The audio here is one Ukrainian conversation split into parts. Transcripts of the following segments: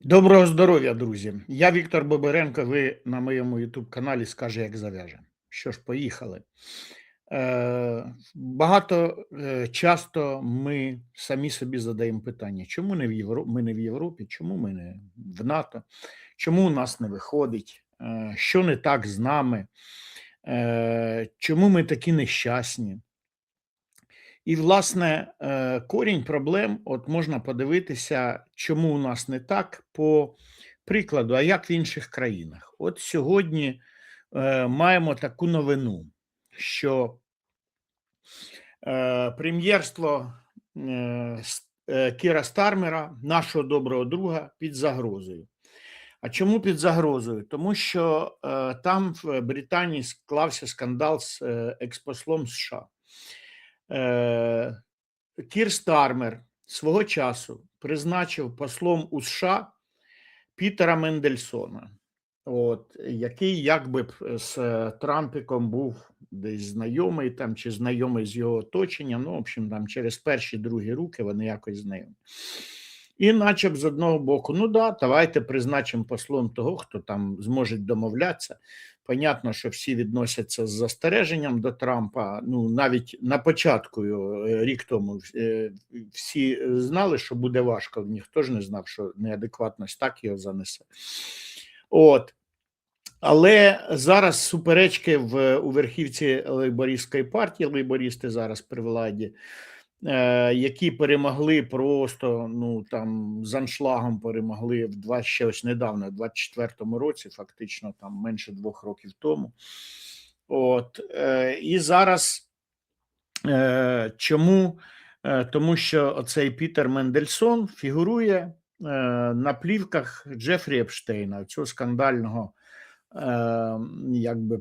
Доброго здоров'я, друзі! Я Віктор Боберенко. Ви на моєму youtube каналі Скаже, як зав'яже. Що ж, поїхали. Е, Багато е, часто ми самі собі задаємо питання, чому не в Євро... ми не в Європі, чому ми не в НАТО, чому у нас не виходить, е, що не так з нами, чому ми такі нещасні. І, власне, е, корінь проблем от можна подивитися, чому у нас не так, по прикладу, а як в інших країнах. От сьогодні е, маємо таку новину, що е, прем'єрство Кіра Стармера, нашого доброго друга, під загрозою. А чому під загрозою? Тому що там в Британії склався скандал з експослом США. Е, Кір Стармер свого часу призначив послом у США Пітера Мендельсона, от, який якби б з е, Трампіком був десь знайомий там, чи знайомий з його оточенням. Ну, в общем, там через перші другі руки вони якось знайомі. І наче б з одного боку, ну да, давайте призначимо послом того, хто там зможе домовлятися. Понятно, що всі відносяться з застереженням до Трампа. Ну, навіть на початку е, рік тому е, всі знали, що буде важко. Ніхто ж не знав, що неадекватність так його занесе. От. Але зараз суперечки в у верхівці лейбористської партії, лейбористи зараз при владі, е, які перемогли просто ну там з аншлагом перемогли в два ще ось недавно, в 24-му році, фактично там менше двох років тому. От е, і зараз е, чому? Е, тому що оцей Пітер Мендельсон фігурує е, на плівках Джефрі Епштейна, цього скандального е, якби е,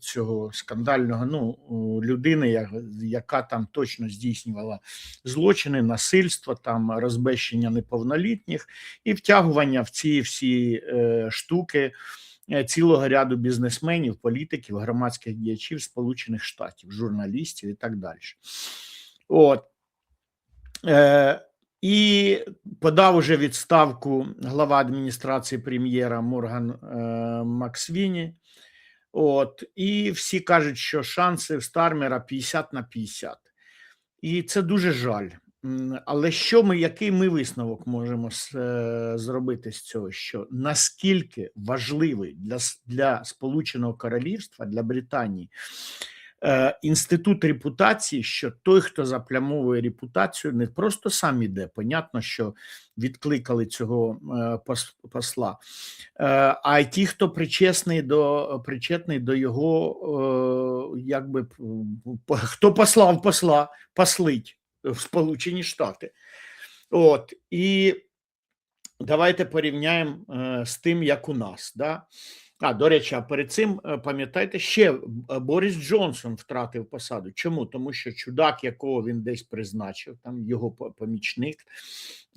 цього скандального ну, людини, яка там точно здійснювала злочини, насильство, там розбещення неповнолітніх і втягування в ці всі е, штуки е, цілого ряду бізнесменів, політиків, громадських діячів Сполучених Штатів, журналістів і так далі. От. Е, і подав уже відставку глава адміністрації прем'єра Морган е, Максвіні. От, і всі кажуть, що шанси в Стармера 50 на 50. І це дуже жаль. Але що ми, який ми висновок можемо з- е, зробити з цього? Що наскільки важливий для, для Сполученого Королівства, для Британії е, інститут репутації, що той, хто заплямовує репутацію, не просто сам іде. Понятно, що відкликали цього е, посла, е, а й ті, хто причесний до причетний до його, якби хто послав посла, послить в Сполучені Штати. От і давайте порівняємо з тим, як у нас. Да? А, до речі, а перед цим е, пам'ятаєте, ще е, Борис Джонсон втратив посаду. Чому? Тому що чудак, якого він десь призначив, там його помічник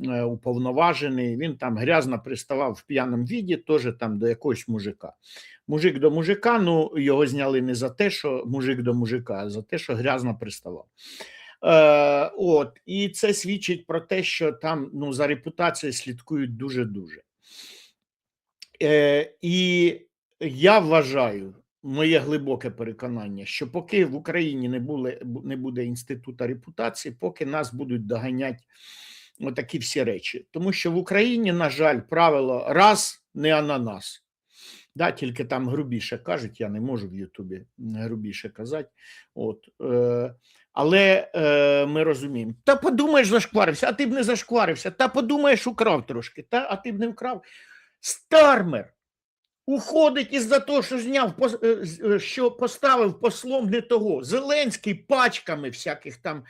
е, уповноважений, він там грязно приставав в п'яному віді, теж там до якогось мужика. Мужик до мужика, ну його зняли не за те, що мужик до мужика, а за те, що грязно приставав. Е, от, і це свідчить про те, що там ну, за репутацією слідкують дуже-дуже. Е, і я вважаю, моє глибоке переконання, що поки в Україні не, були, не буде інституту репутації, поки нас будуть доганяти отакі всі речі. Тому що в Україні, на жаль, правило раз не ананас. Да, тільки там грубіше кажуть, я не можу в Ютубі грубіше казати. От, е, але е, ми розуміємо, та подумаєш, зашкварився, а ти б не зашкварився, та подумаєш, украв трошки, та, а ти б не вкрав. Стармер уходить із-за того, що зняв, е, е, що поставив послом не того. Зеленський пачками всяких там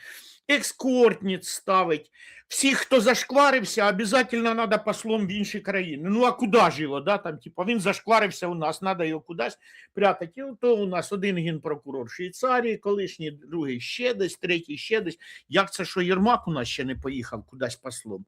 екскортниць ставить. Всіх, хто зашкварився, обов'язково треба послом в інші країни. Ну а куди ж його? Да? Там, типу, він зашкварився у нас, треба його кудись прятати. І то у нас один генпрокурор Швейцарії, колишній, другий ще десь, третій ще десь. Як це, що Єрмак у нас ще не поїхав кудись послом?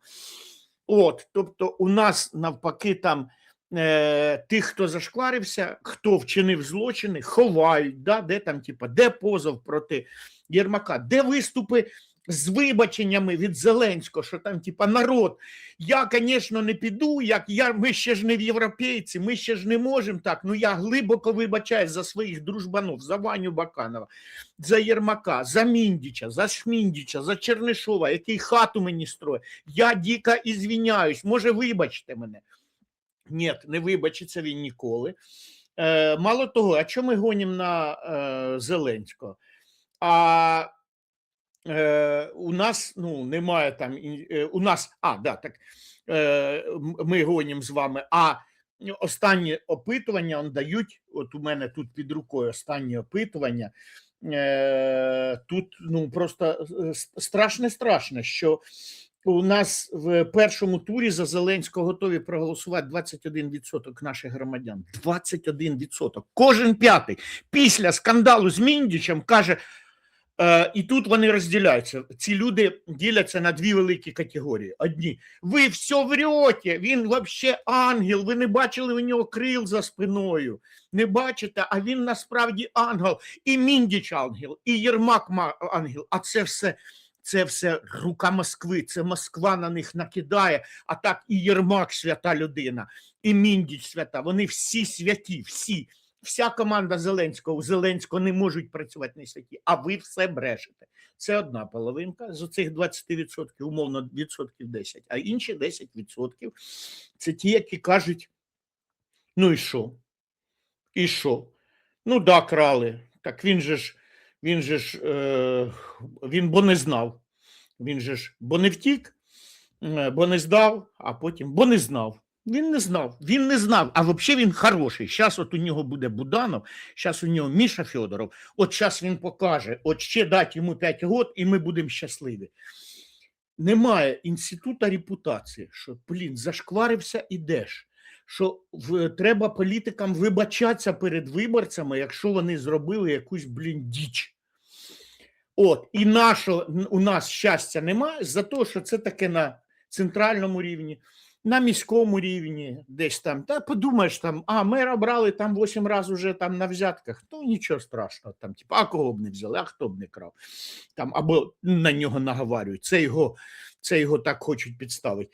От, тобто, у нас навпаки там е, тих, хто зашкварився, хто вчинив злочини, ховають, да, де там, типа, де позов проти Єрмака, де виступи з вибаченнями від Зеленського, що там, типа, народ, я, звісно, не піду, як я, ми ще ж не в європейці, ми ще ж не можемо так. Ну я глибоко вибачаюсь за своїх дружбанов, за Ваню Баканова, за Єрмака, за Міндіча, за Шміндіча, за Чернишова, який хату мені строїть. Я дико ізвиняюсь, може, вибачте мене. Ні, не вибачиться він ніколи. Е, мало того, а чому ми гонимо на е, Зеленського? А е, у нас ну, немає там, е, у нас, а, да, так, е, ми гонимо з вами, а останні опитування он дають, от у мене тут під рукою останні опитування, е, тут ну, просто страшне страшно, що у нас в першому турі за Зеленського готові проголосувати 21% наших громадян. 21%. Кожен п'ятий після скандалу з Міндічем каже. Е, і тут вони розділяються. Ці люди діляться на дві великі категорії. Одні, ви все врете, він взагалі ангел, ви не бачили у нього крил за спиною. Не бачите, а він насправді ангел. І Міндіч ангел, і Єрмак ангел. А це все, це все рука Москви. Це Москва на них накидає. А так і Єрмак свята людина, і Міндіч свята. Вони всі святі, всі. Вся команда Зеленського у Зеленського не можуть працювати на святі, а ви все брешете. Це одна половинка з оцих 20%, умовно відсотків 10, а інші 10% це ті, які кажуть: ну і що? І що? Ну да, крали. Так він же ж, він же ж, е, він бо не знав. Він же ж бо не втік, бо не здав, а потім бо не знав. Він не знав, він не знав, а взагалі він хороший. Зараз от у нього буде Буданов, зараз у нього Міша Федоров, от зараз він покаже, от ще дати йому 5 років, і ми будемо щасливі. Немає інституту репутації, що, блін, зашкварився ідеш, що в, треба політикам вибачатися перед виборцями, якщо вони зробили якусь, блін, діч. От, і нашого, у нас щастя немає за те, що це таке на центральному рівні на міському рівні, десь там, та подумаєш там, а мера брали там 8 разів уже там на взятках, ну нічого страшного, там, типу, а кого б не взяли, а хто б не крав, там, або на нього наговарюють, це його, це його так хочуть підставити.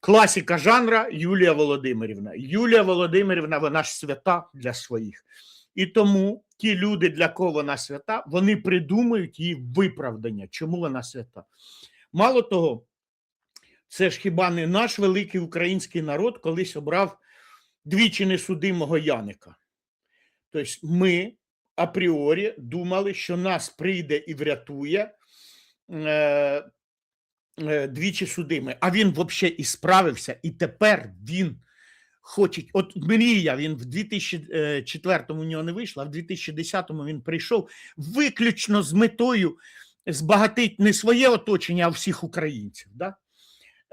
Класіка жанра Юлія Володимирівна. Юлія Володимирівна, вона ж свята для своїх. І тому ті люди, для кого вона свята, вони придумають її виправдання, чому вона свята. Мало того, це ж хіба не наш великий український народ колись обрав двічі несудимого Яника. Тобто ми апріорі думали, що нас прийде і врятує е, е, двічі судимий. А він взагалі і справився, і тепер він хоче. От мрія, він в 2004-му у нього не вийшла, а в 2010-му він прийшов виключно з метою збагатити не своє оточення, а всіх українців. Да?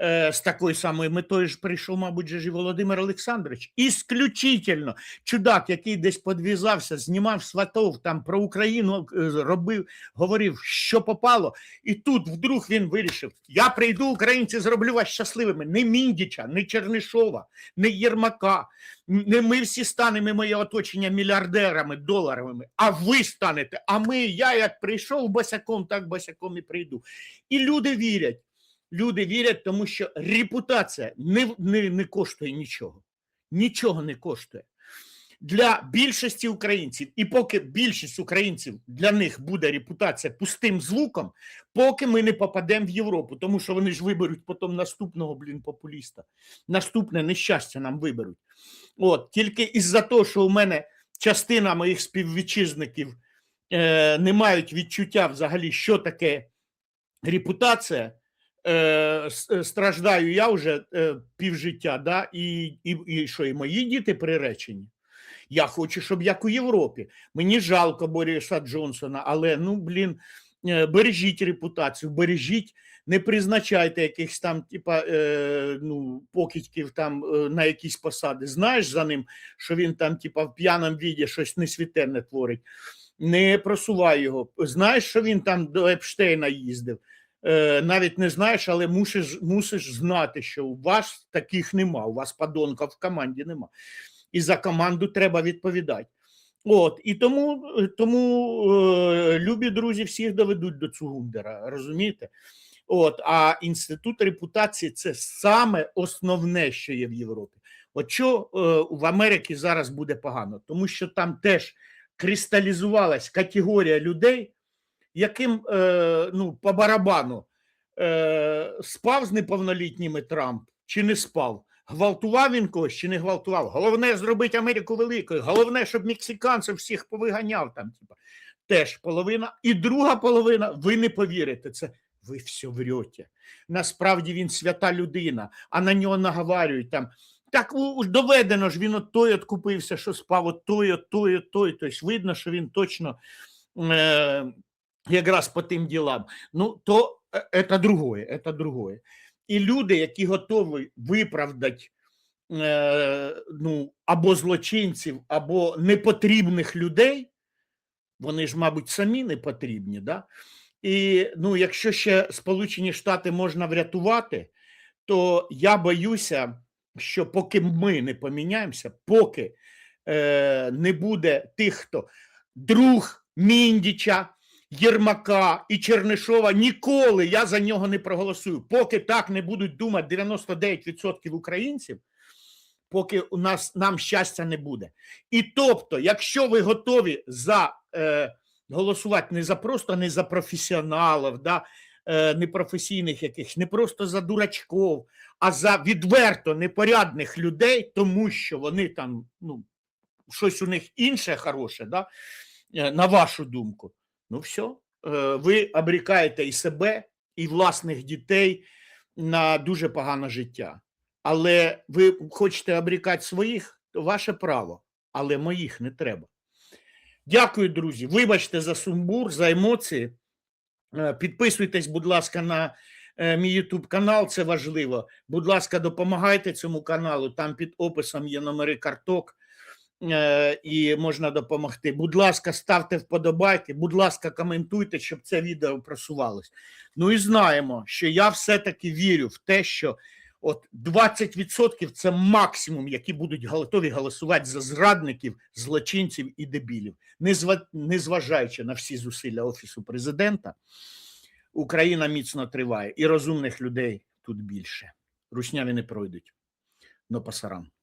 Е, з такою самою метою ж прийшов, мабуть, же і Володимир Олександрович. Ісключительно чудак, який десь подвізався, знімав сватов, там про Україну е, робив, говорив, що попало. І тут вдруг він вирішив: я прийду, українці, зроблю вас щасливими. Не Міндіча, не Чернишова, не Єрмака. Не ми всі станемо моє оточення мільярдерами, доларовими, а ви станете. А ми, я як прийшов босяком, так босяком і прийду. І люди вірять. Люди вірять, тому що репутація не, не, не коштує нічого. Нічого не коштує. Для більшості українців, і поки більшість українців для них буде репутація пустим звуком, поки ми не попадемо в Європу, тому що вони ж виберуть потім наступного блін популіста. Наступне нещастя нам виберуть. От тільки із-за того, що у мене частина моїх співвітчизників е, не мають відчуття взагалі, що таке репутація. Е, страждаю я вже е, півжиття, да, і, і, і що, і мої діти приречені. Я хочу, щоб як у Європі. Мені жалко Бориса Джонсона, але ну, блін, е, бережіть репутацію, бережіть, не призначайте якихось там, типа, е, ну, покидьків там е, на якісь посади. Знаєш за ним, що він там, типа, в п'яному віді щось несвітерне творить. Не просувай його. Знаєш, що він там до Епштейна їздив е, навіть не знаєш, але мусиш, мусиш знати, що у вас таких нема, у вас подонка в команді нема. І за команду треба відповідати. От, і тому, тому е, любі друзі всіх доведуть до Цугундера, розумієте? От, а інститут репутації це саме основне, що є в Європі. От що е, в Америці зараз буде погано, тому що там теж кристалізувалась категорія людей, яким е, ну, по барабану е, спав з неповнолітніми Трамп чи не спав. Гвалтував він когось чи не гвалтував. Головне зробити Америку великою. Головне, щоб мексиканців всіх повиганяв там. Типа. Теж половина. І друга половина, ви не повірите, це ви все врете. Насправді він свята людина, а на нього наговарюють там. Так доведено ж він от той от купився, що спав, от той, от той, от той. Тобто видно, що він точно е, якраз по тим ділам. Ну, то е, це другое, це другое. І люди, які готові виправдати е, ну, або злочинців, або непотрібних людей, вони ж, мабуть, самі не потрібні. Да? І ну, якщо ще Сполучені Штати можна врятувати, то я боюся, що поки ми не поміняємося, поки е, не буде тих, хто друг Міндіча, Єрмака і Чернишова, ніколи я за нього не проголосую. Поки так не будуть думати 99% українців, поки у нас нам щастя не буде. І тобто, якщо ви готові за е, голосувати не за просто не за професіоналів, да, е, непрофесійних якихось, не просто за дурачков, а за відверто непорядних людей, тому що вони там, ну, щось у них інше хороше, да, е, на вашу думку, ну все, ви обрікаєте і себе, і власних дітей на дуже погане життя. Але ви хочете обрікати своїх, то ваше право, але моїх не треба. Дякую, друзі. Вибачте за сумбур, за емоції. Е, Підписуйтесь, будь ласка, на е, мій YouTube канал, це важливо. Будь ласка, допомагайте цьому каналу. Там під описом є номери карток і можна допомогти. Будь ласка, ставте вподобайки, будь ласка, коментуйте, щоб це відео просувалось. Ну і знаємо, що я все-таки вірю в те, що от 20% це максимум, які будуть готові голосувати за зрадників, злочинців і дебілів. Незважаючи на всі зусилля Офісу президента, Україна міцно триває, і розумних людей тут більше. Рушняві не пройдуть. Но пасарам.